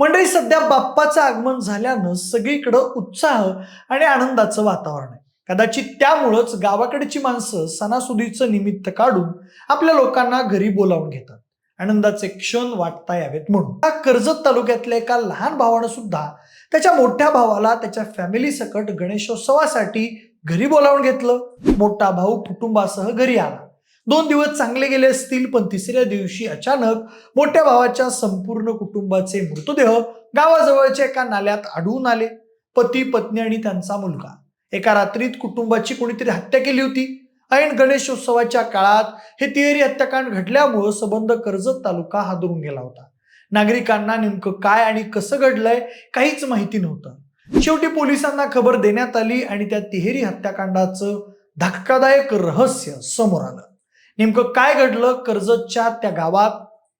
मंडळी सध्या बाप्पाचं आगमन झाल्यानं सगळीकडं उत्साह आणि आनंदाचं वातावरण आहे. कदाचित त्यामुळंच गावाकडची माणसं सणासुदीचं निमित्त काढून आपल्या लोकांना घरी बोलावून घेतात. आनंदाचे क्षण वाटता यावेत म्हणून. कर्जत तालुक्यातल्या एका लहान भावानं सुद्धा त्याच्या मोठ्या भावाला त्याच्या फॅमिली सकट गणेशोत्सवासाठी घरी बोलावून घेतलं. मोठा भाऊ कुटुंबासह घरी आला. दोन दिवस चांगले गेले असतील पण तिसऱ्या दिवशी अचानक मोठ्या भावाच्या संपूर्ण कुटुंबाचे मृतदेह गावाजवळच्या एका नाल्यात आढळून आले. पती पत्नी आणि त्यांचा मुलगा. एका रात्रीत कुटुंबाची कोणीतरी हत्या केली होती. ऐन गणेशोत्सवाच्या काळात हे तिहेरी हत्याकांड घडल्यामुळं सबंध कर्जत तालुका हादरून गेला होता. नागरिकांना नेमकं काय आणि कसं घडलंय काहीच माहिती नव्हतं. शेवटी पोलिसांना खबर देण्यात आली आणि त्या तिहेरी हत्याकांडाचं धक्कादायक रहस्य समोर आलं. नेमकं काय घडलं? कर्जतच्या त्या गावात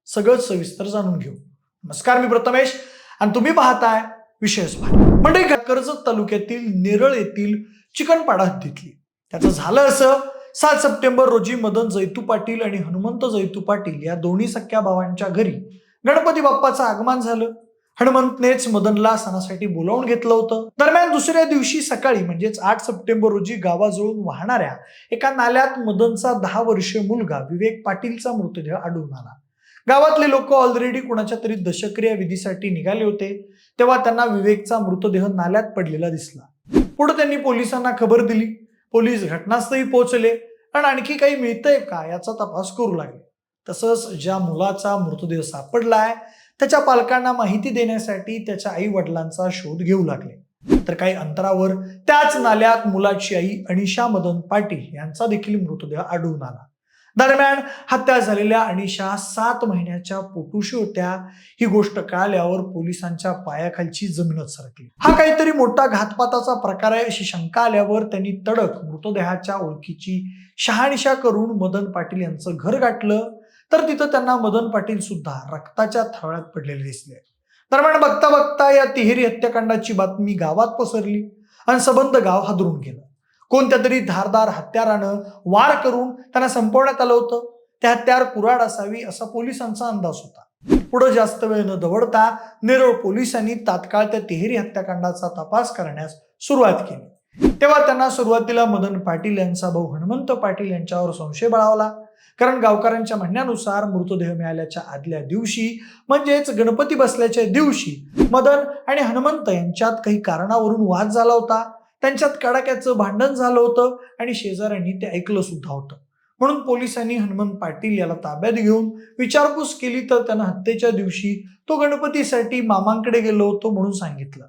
सगळं सविस्तर जाणून घेऊ. नमस्कार मी प्रथमेश आणि तुम्ही पाहताय विशेष म्हणजे कर्जत तालुक्यातील नेरळ येथील चिकनपाडा हद्दीतली. त्याचं झालं असं. सात सप्टेंबर रोजी मदन जैतू पाटील आणि हनुमंत जैतू पाटील या दोन्ही सख्या भावांच्या घरी गणपती बाप्पाचं आगमन झालं. हनुमंतनेच मदनला सणासाठी बोलावून घेतलं होतं. दरम्यान दुसऱ्या दिवशी सकाळी म्हणजेच आठ सप्टेंबर रोजी गावाजवळून वाहणाऱ्या एका नाल्यात मदनचा दहा वर्षीय मुलगा विवेक पाटीलचा मृतदेह आढळून आला. गावातले लोक ऑलरेडी कुणाच्या तरी दशक्रिया विधीसाठी निघाले होते तेव्हा त्यांना विवेकचा मृतदेह नाल्यात पडलेला दिसला. पुढे त्यांनी पोलिसांना खबर दिली. पोलीस घटनास्थळी पोहोचले आणि आणखी काही मिळतंय का याचा तपास करू लागले. तसंच ज्या मुलाचा मृतदेह सापडलाय त्याच्या पालकांना माहिती देण्यासाठी त्याच्या आई वडिलांचा शोध घेऊ लागले. तर काही अंतरावर त्याच नाल्यात मुलाची आई अनिशा मदन पाटील यांचा देखील मृतदेह आढळून आला. दरम्यान हत्या झालेल्या अनिशा सात महिन्याच्या पोटुशी होत्या. ही गोष्ट कळाल्यावर पोलिसांच्या पायाखालची जमीनच सरकली. हा काहीतरी मोठा घातपाताचा प्रकार आहे अशी शंका आल्यावर त्यांनी तडक मृतदेहाच्या ओळखीची शहानिशा करून मदन पाटील यांचं घर गाठलं. तर तिथं त्यांना मदन पाटील सुद्धा रक्ताच्या थराळ्यात पडलेले दिसले. दरम्यान बघता बघता या तिहेरी हत्याकांडाची बातमी गावात पसरली आणि सबंध गाव हादरून गेलं. कोणत्या तरी धारदार हत्यारानं वार करून त्यांना संपवण्यात आलं होतं? त्या हत्यार कुराड असावी असा पोलिसांचा अंदाज होता. पुढे जास्त वेळ न दवडता नेरळ पोलिसांनी तात्काळ त्या तिहेरी हत्याकांडाचा तपास करण्यास सुरुवात केली. तेव्हा त्यांना सुरुवातीला मदन पाटील यांचा भाऊ हनुमंत पाटील यांच्यावर संशय बळावला. कारण गावकऱ्यांच्या म्हणण्यानुसार मृतदेह मिळाल्याच्या आदल्या दिवशी म्हणजेच गणपती बसल्याच्या दिवशी मदन आणि हनुमंत यांच्यात काही कारणावरून वाद झाला होता. त्यांच्यात कडाक्याचं भांडण झालं होतं आणि शेजाऱ्यांनी ते ऐकलं सुद्धा होतं. म्हणून पोलिसांनी हनुमंत पाटील याला ताब्यात घेऊन विचारपूस केली तर त्यांना हत्येच्या दिवशी तो गणपतीसाठी मामांकडे गेलो होतो म्हणून सांगितलं.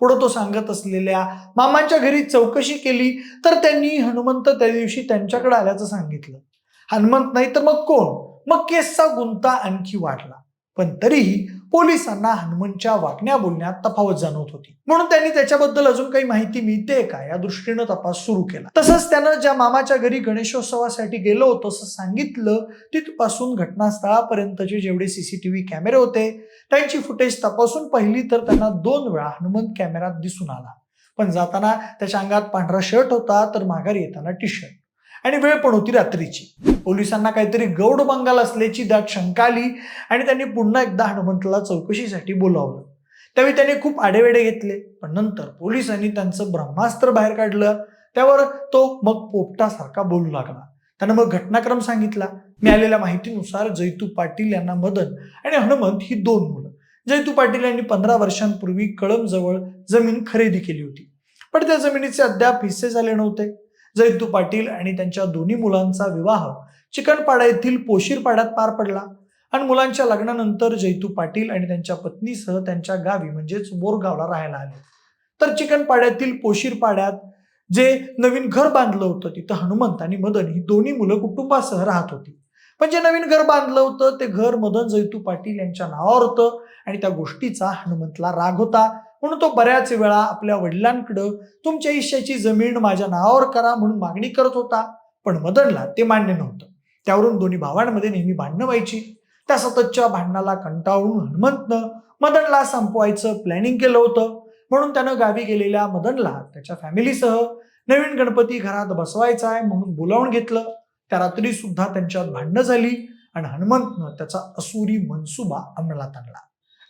पुढं तो सांगत असलेल्या मामांच्या घरी चौकशी केली तर त्यांनी हनुमंत त्या दिवशी त्यांच्याकडे आल्याचं सांगितलं. हनुमंत नाही तर मग कोण? मग केसचा गुंता आणखी वाढला. पण तरीही पोलिसांना हनुमंतच्या वागण्या बोलण्यात तफावत जाणवत होती. म्हणून त्यांनी त्याच्याबद्दल अजून काही माहिती मिळते का? या दृष्टीनं तपास सुरू केला. तसंच त्यानं ज्या मामाच्या घरी गणेशोत्सवासाठी गेलो होतो असं सांगितलं तिथपासून घटनास्थळापर्यंतचे जेवढे सीसीटीव्ही कॅमेरे होते त्यांची फुटेज तपासून पाहिली तर त्यांना दोन वेळा हनुमंत कॅमेरात दिसून आला. पण जाताना त्याच्या अंगात पांढरा शर्ट होता तर माघारी येताना टी शर्ट आणि वेळ पण होती रात्रीची. पोलिसांना काहीतरी गौड बंगाल असल्याची दाट शंका आली आणि त्यांनी पुन्हा एकदा हनुमंतला चौकशीसाठी बोलावलं. त्यावेळी त्याने खूप आडेवेडे घेतले पण नंतर पोलिसांनी त्यांचं ब्रह्मास्त्र बाहेर काढलं. त्यावर तो मग पोपटासारखा बोलू लागला. त्यानं मग घटनाक्रम सांगितला. मिळालेल्या माहितीनुसार जैतू पाटील यांना मदन आणि हनुमंत ही दोन मुलं. जैतू पाटील यांनी पंधरा वर्षांपूर्वी कळमजवळ जमीन खरेदी केली होती. पण त्या जमिनीचे अद्याप हिस्से झाले नव्हते. जयंतू पाटील आणि त्यांच्या दोन्ही मुलांचा विवाह चिकनपाडा येथील पोशीरपाड्यात पार पडला. आणि मुलांच्या लग्नानंतर जैतू पाटील आणि त्यांच्या पत्नीसह त्यांच्या गावी म्हणजेच बोरगावला राहायला आले. तर चिकनपाड्यातील पोशीरपाड्यात जे नवीन घर बांधलं होतं तिथं हनुमंत आणि मदन ही दोन्ही मुलं कुटुंबासह राहत होती. पण जे नवीन घर बांधलं होतं ते घर मदन जैतू पाटील यांच्या नावावर होतं आणि त्या गोष्टीचा हनुमंतला राग होता. म्हणून तो बऱ्याच वेळा आपल्या वडिलांकडं तुमच्या हिश्श्याची जमीन माझ्या नावावर करा म्हणून मागणी करत होता. पण मदनला ते मान्य नव्हतं. त्यावरून दोन्ही भावांमध्ये नेहमी भांडणं व्हायची. त्या सततच्या भांडणाला कंटाळून हनुमंतनं मदनला संपवायचं प्लॅनिंग केलं होतं. म्हणून त्यानं गावी गेलेल्या मदनला त्याच्या फॅमिलीसह नवीन गणपती घरात बसवायचा आहे म्हणून बोलावून घेतलं. त्या रात्री सुद्धा त्यांच्यात भांडणं झाली आणि हनुमंतनं त्याचा असुरी मनसुबा अंमलात आणला.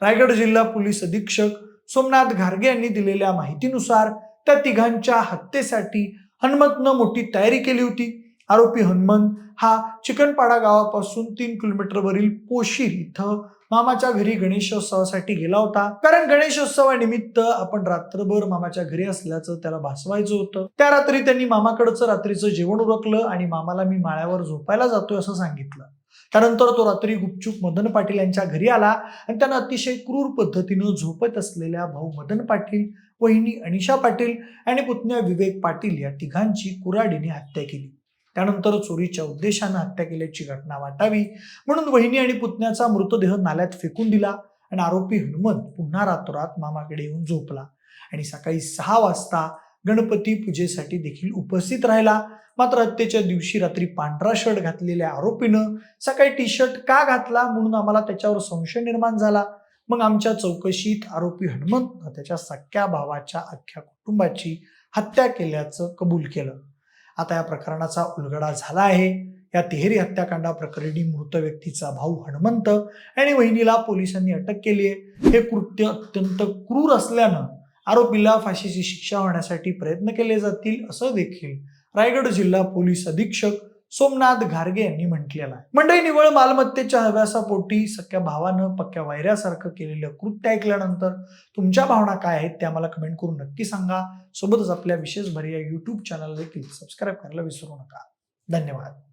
रायगड जिल्हा पोलीस अधीक्षक सोमनाथ घारगे यांनी दिलेल्या माहितीनुसार त्या तिघांच्या हत्येसाठी हनुमंतनं मोठी तयारी केली होती. आरोपी हनुमंत हा चिकनपाडा गावापासून तीन किलोमीटरवरील पोशीर इथं मामाच्या घरी गणेशोत्सवासाठी गेला होता. कारण गणेशोत्सवानिमित्त आपण रात्रभर मामाच्या घरी असल्याचं त्याला भासवायचं होतं. त्या रात्री त्यांनी मामाकडचं रात्रीचं जेवण उरकलं आणि मामाला मी माळ्यावर झोपायला जातोय असं सांगितलं. त्यानंतर तो रात्री गुपचूप मदन पाटील यांच्या घरी आला आणि त्यानं अतिशय क्रूर पद्धतीनं झोपत असलेल्या भाऊ मदन पाटील वहिनी अनिशा पाटील आणि पुतण्या विवेक पाटील या तिघांची कुऱ्हाडीने हत्या केली. त्यानंतर चोरीच्या उद्देशानं हत्या केल्याची घटना वाटावी. म्हणून वहिनी आणि पुतण्याचा मृतदेह नाल्यात फेकून दिला आणि आरोपी हनुमंत पुन्हा रातोरात मामाकडे येऊन झोपला. आणि सकाळी सहा वाजता गणपती पूजेसाठी देखील उपस्थित राहिला. मात्र हत्येच्या दिवशी रात्री पांढरा शर्ट घातलेल्या आरोपीनं सकाळी टी शर्ट का घातला म्हणून आम्हाला त्याच्यावर संशय निर्माण झाला. मग आमच्या चौकशीत आरोपी हनुमंत त्याच्या सख्या भावाच्या अख्ख्या कुटुंबाची हत्या केल्याचं कबूल केलं. आता या प्रकरणाचा उलगडा झाला आहे. या तिहेरी हत्याकांडा प्रकरणी मृत व्यक्तीचा भाऊ हनुमंत आणि वहिनीला पोलिसांनी अटक केली आहे. हे कृत्य अत्यंत क्रूर असल्यानं आरोपीला फाशीची शिक्षा होण्यासाठी प्रयत्न केले जातील असं देखील रायगड जिल्हा पोलीस अधीक्षक सोमनाथ घारगे यांनी म्हटलेला आहे. मंडई निवळ मालमत्तेच्या हव्यासापोटी सख्या भावानं पक्क्या वायऱ्यासारखं केलेलं कृत्य ऐकल्यानंतर तुमच्या भावना काय आहेत त्या मला कमेंट करून नक्की सांगा. सोबतच आपल्या विशेष भर या युट्यूब चॅनल देखील सबस्क्राईब करायला विसरू नका. धन्यवाद.